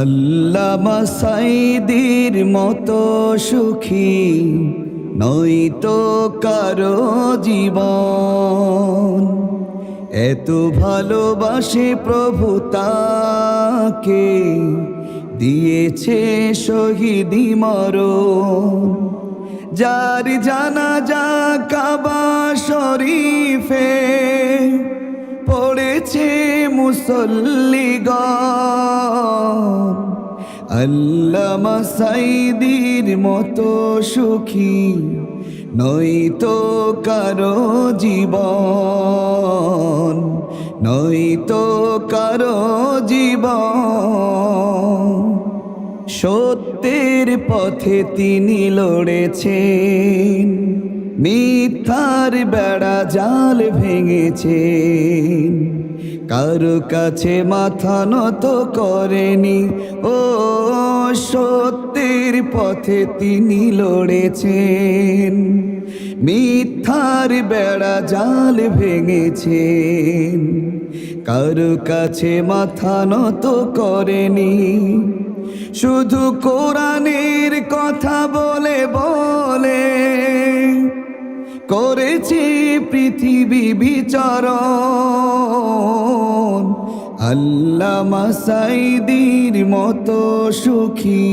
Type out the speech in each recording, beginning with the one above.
আল্লামা সাইদির মতো সুখী, নয়তো কারও জীবন। এত ভালোবাসে প্রভু তাকে, দিয়েছে শহীদি মরণ। যার জানা যা কাবা শরীফে পড়েছে মুসল্লিগণ। আল্লামা সাইদির মতো সুখী, নয়তো কারও জীবন, নয়তো কারও জীবন। সত্যের পথে তিনি লড়েছেন, মিথ্যার বেড়া জাল ভেঙেছেন। কারও কাছে মাথা নত করেনি, ও সত্যের পথে তিনি লড়েছেন। মিথ্যার বেড়া জাল ভেঙেছেন। কারও কাছে মাথা নত করেনি। শুধু কোরআনের কথা বলে বলে। করেছে পৃথিবী বিচারণ। আল্লামা সাইদির মতো সুখী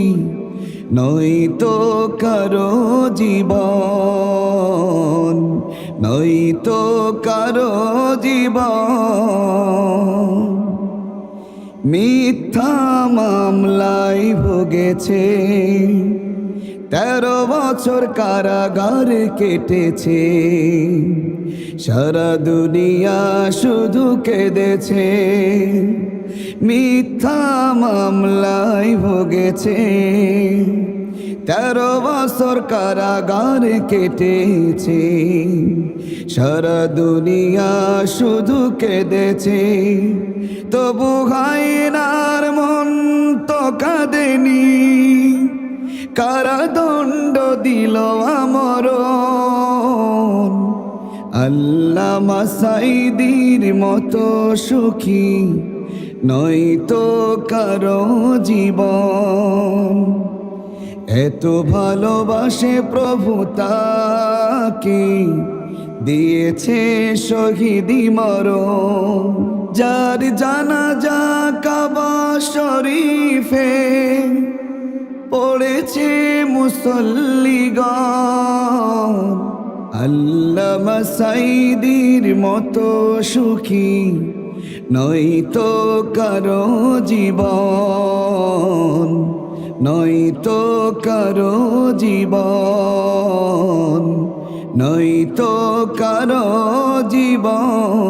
নয়তো কারও জীবন নয়তো কারও জীবন। মিথ্যা মামলায় ভুগেছে তেরো বছর কারাগার কেটেছে। সারা দুনিয়া শুধু কেঁদেছে। মিথ্যা মামলায় ভুগেছে। তেরো বছর কারাগার কেটেছে। সারা দুনিয়া শুধু কেঁদেছে। তবু হায়নার মন তো কাঁদেনি। কারাদণ্ড দিল আমর আল্লামা মাসাইদির মতো সুখী, নয়তো কারও জীবন। এত ভালোবাসে প্রভু তাকে, দিয়েছে শহীদি মর যার জানা যা কাবা শরীফে পড়েছে মুসল্লিগণ। আল্লামা সাইদির মতো সুখী নয়তো কারও জীবন নয়তো কারও জীবন নয়তো কারও জীবন।